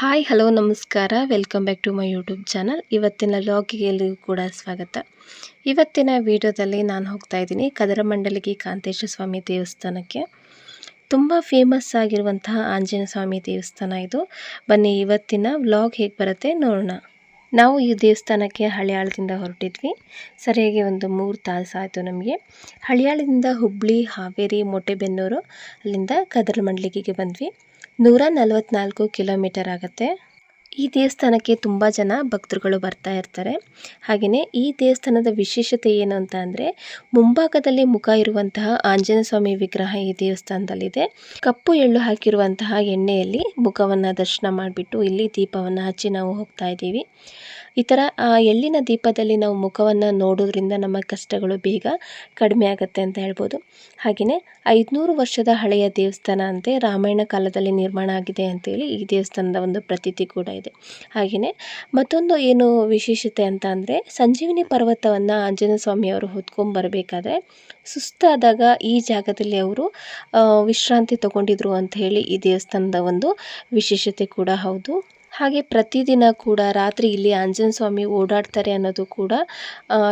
Hi, hello, ನಮಸ್ಕಾರ. Welcome back to my YouTube channel. ಇವತ್ತಿನ ಲಾಗಿಗೆ ಎಲ್ಲರಿಗೂ ಕೂಡ ಸ್ವಾಗತ. ಇವತ್ತಿನ ವಿಡಿಯೋದಲ್ಲಿ ನಾನು ಹೋಗ್ತಾ ಇದ್ದೀನಿ ಕದರಮಂಡಲಿಗೆ ಕಾಂತೇಶ್ವರ ಸ್ವಾಮಿ ದೇವಸ್ಥಾನಕ್ಕೆ. ತುಂಬ ಫೇಮಸ್ ಆಗಿರುವಂತಹ ಆಂಜನೇಯ ಸ್ವಾಮಿ ದೇವಸ್ಥಾನ ಇದು. ಬನ್ನಿ, ಇವತ್ತಿನ ವ್ಲಾಗ್ ಹೇಗೆ ಬರುತ್ತೆ ನೋಡೋಣ. ನಾವು ಈ ದೇವಸ್ಥಾನಕ್ಕೆ ಹಳಿಯಾಳದಿಂದ ಹೊರಟಿದ್ವಿ. ಸರಿಯಾಗಿ ಒಂದು ಮೂರು ತಾಸು ಆಯಿತು ನಮಗೆ. ಹಳಿಯಾಳದಿಂದ ಹುಬ್ಬಳ್ಳಿ ಹಾವೇರಿ, ಮೊಟ್ಟೆಬೆನ್ನೂರು ಅಲ್ಲಿಂದ ಕದರಮಂಡಲಿಗೆ ಬಂದ್ವಿ. ನೂರ ನಲವತ್ತ್ನಾಲ್ಕು ಕಿಲೋಮೀಟರ್ ಆಗುತ್ತೆ. ಈ ದೇವಸ್ಥಾನಕ್ಕೆ ತುಂಬ ಜನ ಭಕ್ತರುಗಳು ಬರ್ತಾ ಇರ್ತಾರೆ. ಹಾಗೆಯೇ ಈ ದೇವಸ್ಥಾನದ ವಿಶೇಷತೆ ಏನು ಅಂತ ಅಂದರೆ, ಮುಂಭಾಗದಲ್ಲಿ ಮುಖ ಇರುವಂತಹ ಆಂಜನೇಯ ಸ್ವಾಮಿ ವಿಗ್ರಹ ಈ ದೇವಸ್ಥಾನದಲ್ಲಿದೆ. ಕಪ್ಪು ಎಳ್ಳು ಹಾಕಿರುವಂತಹ ಎಣ್ಣೆಯಲ್ಲಿ ಮುಖವನ್ನು ದರ್ಶನ ಮಾಡಿಬಿಟ್ಟು ಇಲ್ಲಿ ದೀಪವನ್ನು ಹಚ್ಚಿ ನಾವು ಹೋಗ್ತಾ ಇದ್ದೀವಿ. ಈ ಥರ ಎಳ್ಳಿನ ದೀಪದಲ್ಲಿ ನಾವು ಮುಖವನ್ನು ನೋಡೋದ್ರಿಂದ ನಮ್ಮ ಕಷ್ಟಗಳು ಬೇಗ ಕಡಿಮೆ ಆಗುತ್ತೆ ಅಂತ ಹೇಳ್ಬೋದು. ಹಾಗೆಯೇ ಐದುನೂರು ವರ್ಷದ ಹಳೆಯ ದೇವಸ್ಥಾನ ಅಂತೆ ರಾಮಾಯಣ ಕಾಲದಲ್ಲಿ ನಿರ್ಮಾಣ ಆಗಿದೆ ಅಂತೇಳಿ ಈ ದೇವಸ್ಥಾನದ ಒಂದು ಪ್ರತೀತಿ ಕೂಡ ಇದೆ. ಹಾಗೆಯೇ ಮತ್ತೊಂದು ಏನು ವಿಶೇಷತೆ ಅಂತ ಅಂದರೆ ಸಂಜೀವಿನಿ ಪರ್ವತವನ್ನು ಆಂಜನೇಯ ಸ್ವಾಮಿಯವರು ಹೊತ್ಕೊಂಡು ಬರಬೇಕಾದ್ರೆ ಸುಸ್ತಾದಾಗ ಈ ಜಾಗದಲ್ಲಿ ಅವರು ವಿಶ್ರಾಂತಿ ತಗೊಂಡಿದ್ರು ಅಂತ ಹೇಳಿ ಈ ದೇವಸ್ಥಾನದ ಒಂದು ವಿಶೇಷತೆ ಕೂಡ ಹೌದು. ಹಾಗೆ ಪ್ರತಿದಿನ ಕೂಡ ರಾತ್ರಿ ಇಲ್ಲಿ ಆಂಜನೇಯ ಸ್ವಾಮಿ ಓಡಾಡ್ತಾರೆ ಅನ್ನೋದು ಕೂಡ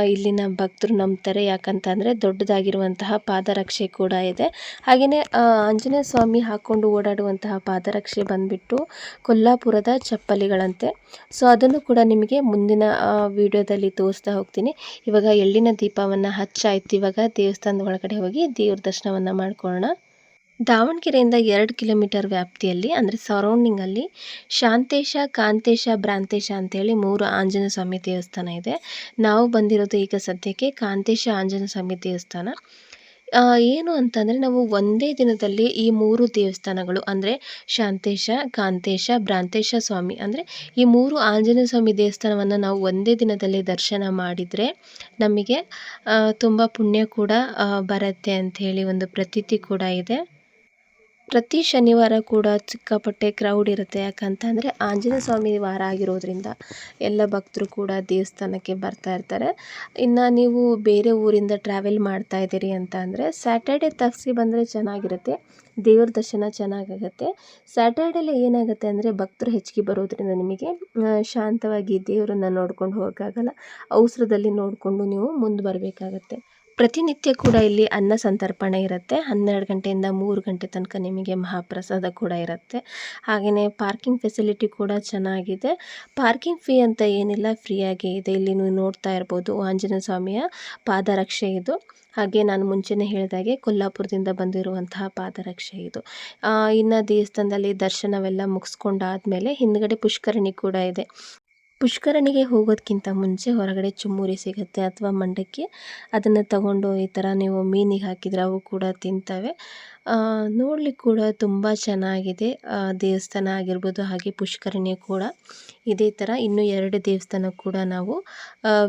ಇಲ್ಲಿನ ಭಕ್ತರು ನಂಬ್ತಾರೆ. ಯಾಕಂತಂದರೆ ದೊಡ್ಡದಾಗಿರುವಂತಹ ಪಾದರಕ್ಷೆ ಕೂಡ ಇದೆ. ಹಾಗೆಯೇ ಆಂಜನೇಯ ಸ್ವಾಮಿ ಹಾಕ್ಕೊಂಡು ಓಡಾಡುವಂತಹ ಪಾದರಕ್ಷೆ ಬಂದುಬಿಟ್ಟು ಕೊಲ್ಲಾಪುರದ ಚಪ್ಪಲಿಗಳಂತೆ. ಸೊ, ಅದನ್ನು ಕೂಡ ನಿಮಗೆ ಮುಂದಿನ ವಿಡಿಯೋದಲ್ಲಿ ತೋರಿಸ್ತಾ ಹೋಗ್ತೀನಿ. ಇವಾಗ ಎಳ್ಳಿನ ದೀಪವನ್ನು ಹಚ್ಚಾಯ್ತು. ಇವಾಗ ದೇವಸ್ಥಾನದ ಒಳಗಡೆ ಹೋಗಿ ದೇವ್ರ ದರ್ಶನವನ್ನು ಮಾಡ್ಕೊಳ್ಳೋಣ. ದಾವಣಗೆರೆಯಿಂದ ಎರಡು ಕಿಲೋಮೀಟರ್ ವ್ಯಾಪ್ತಿಯಲ್ಲಿ, ಅಂದರೆ ಸರೌಂಡಿಂಗಲ್ಲಿ ಶಾಂತೇಶ, ಕಾಂತೇಶ, ಭ್ರಾಂತೇಶ ಅಂತೇಳಿ ಮೂರು ಆಂಜನೇಯ ಸ್ವಾಮಿ ದೇವಸ್ಥಾನ ಇದೆ. ನಾವು ಬಂದಿರೋದು ಈಗ ಸದ್ಯಕ್ಕೆ ಕಾಂತೇಶ ಆಂಜನೇಯ ಸ್ವಾಮಿ ದೇವಸ್ಥಾನ. ಏನು ಅಂತಂದರೆ ನಾವು ಒಂದೇ ದಿನದಲ್ಲಿ ಈ ಮೂರು ದೇವಸ್ಥಾನಗಳು, ಅಂದರೆ ಶಾಂತೇಶ, ಕಾಂತೇಶ, ಭ್ರಾಂತೇಶ ಸ್ವಾಮಿ, ಅಂದರೆ ಈ ಮೂರು ಆಂಜನೇಯ ಸ್ವಾಮಿ ದೇವಸ್ಥಾನವನ್ನು ನಾವು ಒಂದೇ ದಿನದಲ್ಲಿ ದರ್ಶನ ಮಾಡಿದರೆ ನಮಗೆ ತುಂಬ ಪುಣ್ಯ ಕೂಡ ಬರುತ್ತೆ ಅಂಥೇಳಿ ಒಂದು ಪ್ರತೀತಿ ಕೂಡ ಇದೆ. ಪ್ರತಿ ಶನಿವಾರ ಕೂಡ ಸಿಕ್ಕಾಪಟ್ಟೆ ಕ್ರೌಡ್ ಇರುತ್ತೆ. ಯಾಕಂತಂದರೆ ಆಂಜನೇಯ ಸ್ವಾಮಿ ವಾರ ಆಗಿರೋದ್ರಿಂದ ಎಲ್ಲ ಭಕ್ತರು ಕೂಡ ದೇವಸ್ಥಾನಕ್ಕೆ ಬರ್ತಾ ಇರ್ತಾರೆ. ಇನ್ನು ನೀವು ಬೇರೆ ಊರಿಂದ ಟ್ರಾವೆಲ್ ಮಾಡ್ತಾ ಇದ್ದೀರಿ ಅಂತ ಅಂದರೆ ಸ್ಯಾಟರ್ಡೆ ತಗ್ಸಿ ಬಂದರೆ ಚೆನ್ನಾಗಿರುತ್ತೆ. ದೇವ್ರ ದರ್ಶನ ಚೆನ್ನಾಗಾಗತ್ತೆ. ಸ್ಯಾಟರ್ಡೆಲ್ಲ ಏನಾಗುತ್ತೆ ಅಂದರೆ ಭಕ್ತರು ಹೆಚ್ಚಿಗೆ ಬರೋದ್ರಿಂದ ನಿಮಗೆ ಶಾಂತವಾಗಿ ದೇವರನ್ನು ನೋಡ್ಕೊಂಡು ಹೋಗೋಕ್ಕಾಗಲ್ಲ. ಅವಸರದಲ್ಲಿ ನೋಡಿಕೊಂಡು ನೀವು ಮುಂದೆ ಬರಬೇಕಾಗತ್ತೆ. ಪ್ರತಿನಿತ್ಯ ಕೂಡ ಇಲ್ಲಿ ಅನ್ನ ಸಂತರ್ಪಣೆ ಇರುತ್ತೆ. ಹನ್ನೆರಡು ಗಂಟೆಯಿಂದ ಮೂರು ಗಂಟೆ ತನಕ ನಿಮಗೆ ಮಹಾಪ್ರಸಾದ ಕೂಡ ಇರುತ್ತೆ. ಹಾಗೆಯೇ ಪಾರ್ಕಿಂಗ್ ಫೆಸಿಲಿಟಿ ಕೂಡ ಚೆನ್ನಾಗಿದೆ. ಪಾರ್ಕಿಂಗ್ ಫೀ ಅಂತ ಏನಿಲ್ಲ, ಫ್ರೀಯಾಗಿ ಇದೆ. ಇಲ್ಲಿ ನೀವು ನೋಡ್ತಾ ಇರ್ಬೋದು, ಆಂಜನೇಯ ಸ್ವಾಮಿಯ ಪಾದರಕ್ಷೆ ಇದು. ಹಾಗೆ ನಾನು ಮುಂಚೆನೇ ಹೇಳಿದಾಗೆ ಕೊಲ್ಲಾಪುರದಿಂದ ಬಂದಿರುವಂತಹ ಪಾದರಕ್ಷೆ ಇದು. ಇನ್ನು ದೇವಸ್ಥಾನದಲ್ಲಿ ದರ್ಶನವೆಲ್ಲ ಮುಗಿಸ್ಕೊಂಡಾದ್ಮೇಲೆ ಹಿಂದ್ಗಡೆ ಪುಷ್ಕರಣಿ ಕೂಡ ಇದೆ. ಪುಷ್ಕರಣಿಗೆ ಹೋಗೋದಕ್ಕಿಂತ ಮುಂಚೆ ಹೊರಗಡೆ ಚುಮ್ಮುರಿ ಸಿಗುತ್ತೆ ಅಥವಾ ಮಂಡಕ್ಕಿ. ಅದನ್ನು ತಗೊಂಡು ಈ ಥರ ನೀವು ಮೀನಿಗೆ ಹಾಕಿದರೆ ಅವು ಕೂಡ ತಿಂತವೆ. ನೋಡಲಿಕ್ಕೆ ಕೂಡ ತುಂಬ ಚೆನ್ನಾಗಿದೆ. ದೇವಸ್ಥಾನ ಆಗಿರ್ಬೋದು ಹಾಗೆ ಪುಷ್ಕರಣಿ ಕೂಡ. ಇದೇ ಥರ ಇನ್ನೂ ಎರಡು ದೇವಸ್ಥಾನ ಕೂಡ ನಾವು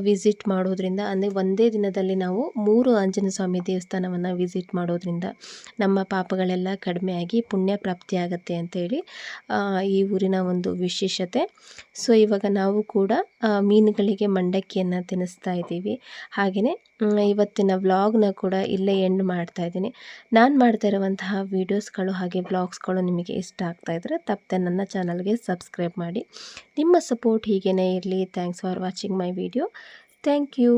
ವಿಸಿಟ್ ಮಾಡೋದ್ರಿಂದ, ಅಂದರೆ ಒಂದೇ ದಿನದಲ್ಲಿ ನಾವು ಮೂರು ಆಂಜನೇಯ ಸ್ವಾಮಿ ದೇವಸ್ಥಾನವನ್ನು ವಿಸಿಟ್ ಮಾಡೋದ್ರಿಂದ ನಮ್ಮ ಪಾಪಗಳೆಲ್ಲ ಕಡಿಮೆಯಾಗಿ ಪುಣ್ಯ ಪ್ರಾಪ್ತಿಯಾಗತ್ತೆ ಅಂತೇಳಿ ಈ ಊರಿನ ಒಂದು ವಿಶೇಷತೆ. ಸೊ ಇವಾಗ ನಾವು ಕೂಡ ಮೀನುಗಳಿಗೆ ಮಂಡಕ್ಕಿಯನ್ನು ತಿನ್ನಿಸ್ತಾ ಇದ್ದೀವಿ. ಹಾಗೆಯೇ ಇವತ್ತಿನ ವ್ಲಾಗ್ನ ಕೂಡ ಇಲ್ಲೇ ಎಂಡ್ ಮಾಡ್ತಾ ಇದ್ದೀನಿ. ನಾನು ಮಾಡ್ತಾ ಇರುವಂತಹ ವೀಡಿಯೋಸ್ಗಳು ಹಾಗೆ ವ್ಲಾಗ್ಸ್ಗಳು ನಿಮಗೆ ಇಷ್ಟ ಆಗ್ತಾ ಇದ್ದರೆ ತಪ್ಪದೆ ನನ್ನ ಚಾನಲ್ಗೆ ಸಬ್ಸ್ಕ್ರೈಬ್ ಮಾಡಿ. ನಿಮ್ಮ ಸಪೋರ್ಟ್ ಹೀಗೇ ಇರಲಿ. Thanks for watching my video. Thank you.